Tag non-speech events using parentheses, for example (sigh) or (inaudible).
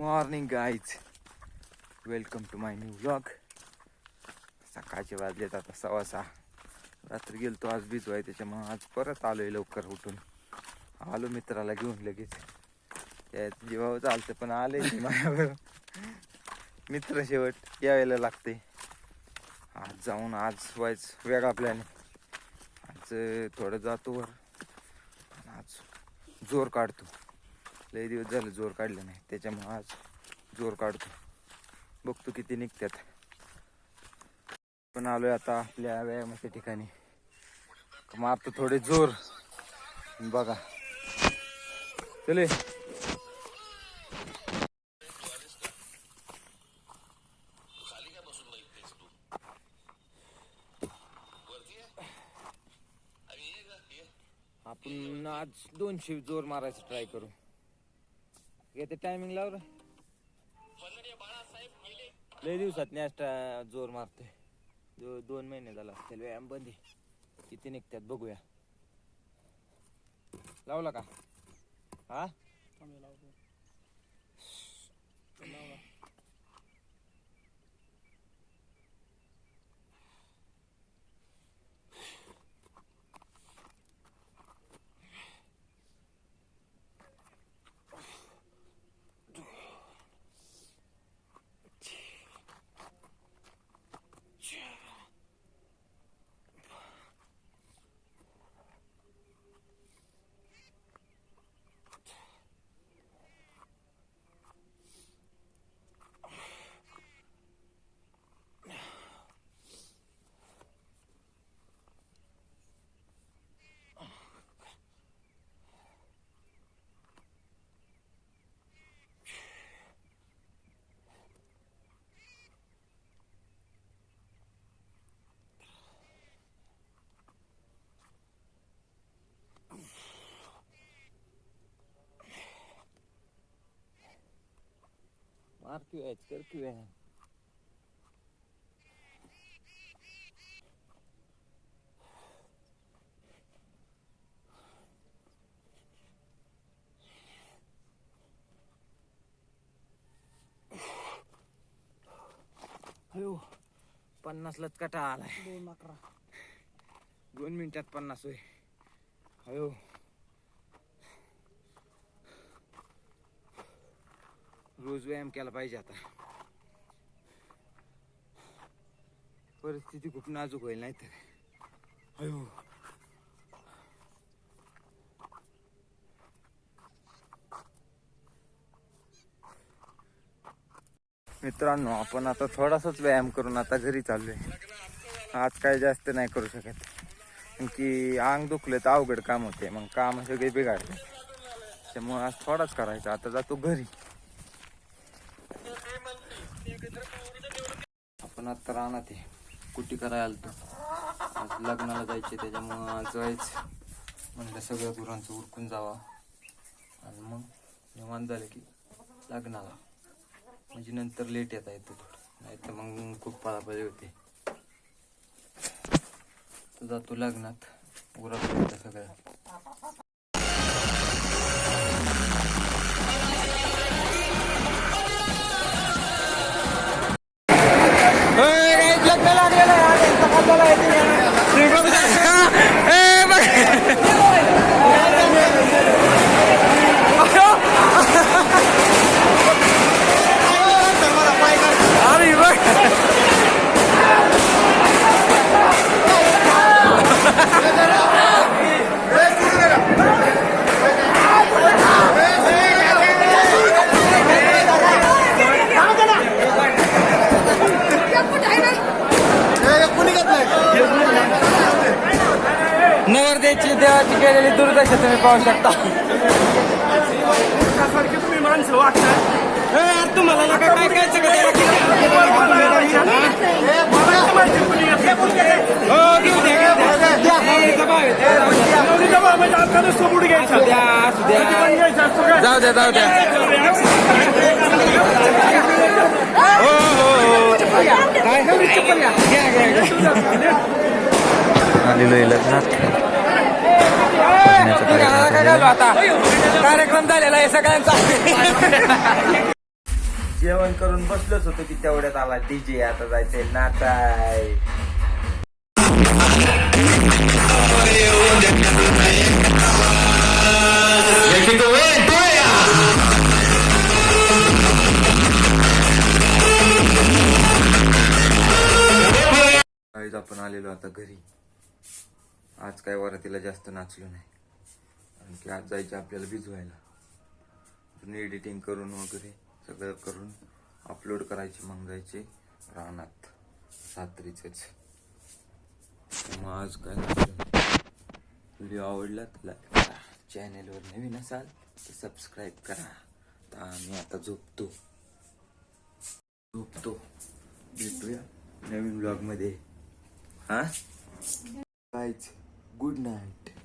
Morning guys welcome to my new blog सकाळचे वाजलेत आता सव्वा सहा. रात्री गेलतो आज भिजवाय त्याच्यामुळे आज परत आलोय लवकर उठून. आलो मित्राला घेऊन लगेच. त्यात जीवावर चालतं पण आले माझ्यावर मित्र शेवट यावेळेला लागते आज जाऊन आज व्हायच वेगळा प्लॅन आज थोडं जातो वर. आज जोर काढतो. लय दिवस झाले जोर काढले नाही. त्याच्यामुळं आज जोर काढतो. बघतो किती निघतात पण आलोय आता आपल्या व्यायामाच्या ठिकाणी. मारतो थोडे जोर. बघा. चले. आपण आज दोनशे जोर मारायचं ट्राय करू. येते टायमिंग लाव रे लय दिवसात नॅस्ट जोर मारतोय. दो, दोन महिने झाला त्याला व्यायाम बंद किती निघतात बघूया. लावला का? हा? मार (sniffs) व्यायाम कर की व्यायाम अयो पन्नासलाच कटा आलाय. दोन अकरा. दोन मिनिटात पन्नास होय. अयो रोज व्यायाम केला पाहिजे आता. परिस्थिती खूप नाजूक होईल नाही तर अयो. मित्रांनो आपण आता थोडासाच व्यायाम करून आता घरी चाललोय. आज काय जास्त नाही करू शकत. की अंग दुखलं तर अवघड काम होते मग काम सगळे बिघाडले त्यामुळे आज थोडाच करायचा. आता जातो घरी. आपण आता राहणार ते. कुटी करायला आलतो? आज लग्नाला जायचे त्याच्यामुळं आज जायचं. म्हणलं सगळ्या गुरांचं उरकून जावा. आणि मग निवांत झालं की लग्नाला. म्हणजे नंतर लेट येता येतं थोडं. नाही तर मग खूप पळापळी होते. तर जातो लग्नात. गुरा सगळं नवरदेची देवाची केलेली दुर्दशा तुम्ही पाहू शकता. सारखे तुम्ही माणसं वाटतात तुम्हाला नका काय काय सगळं घेऊ द्या घेऊ द्या. कार्यक्रम झालेला आहे सगळ्यांचा. जेवण करून बसलोच होतो की तेवढ्यात आला डीजे आता जायचंय नाचाय आपण आलेलो आता घरी. आज काय वरातीला जास्त नाचलो नाही. कारण की आज जायचे आपल्याला भिजवायला. एडिटिंग करून वगैरे सगळं करून अपलोड करायचे मग जायचे रानात. रात्रीचेच. मग आज काय व्हिडिओ आवडला तर लाईक करा. चॅनेलवर नवीन असाल तर सबस्क्राईब करा. तर आम्ही आता झोपतो. झोपतो. भेटूया नवीन ब्लॉगमध्ये हां? कायच good night.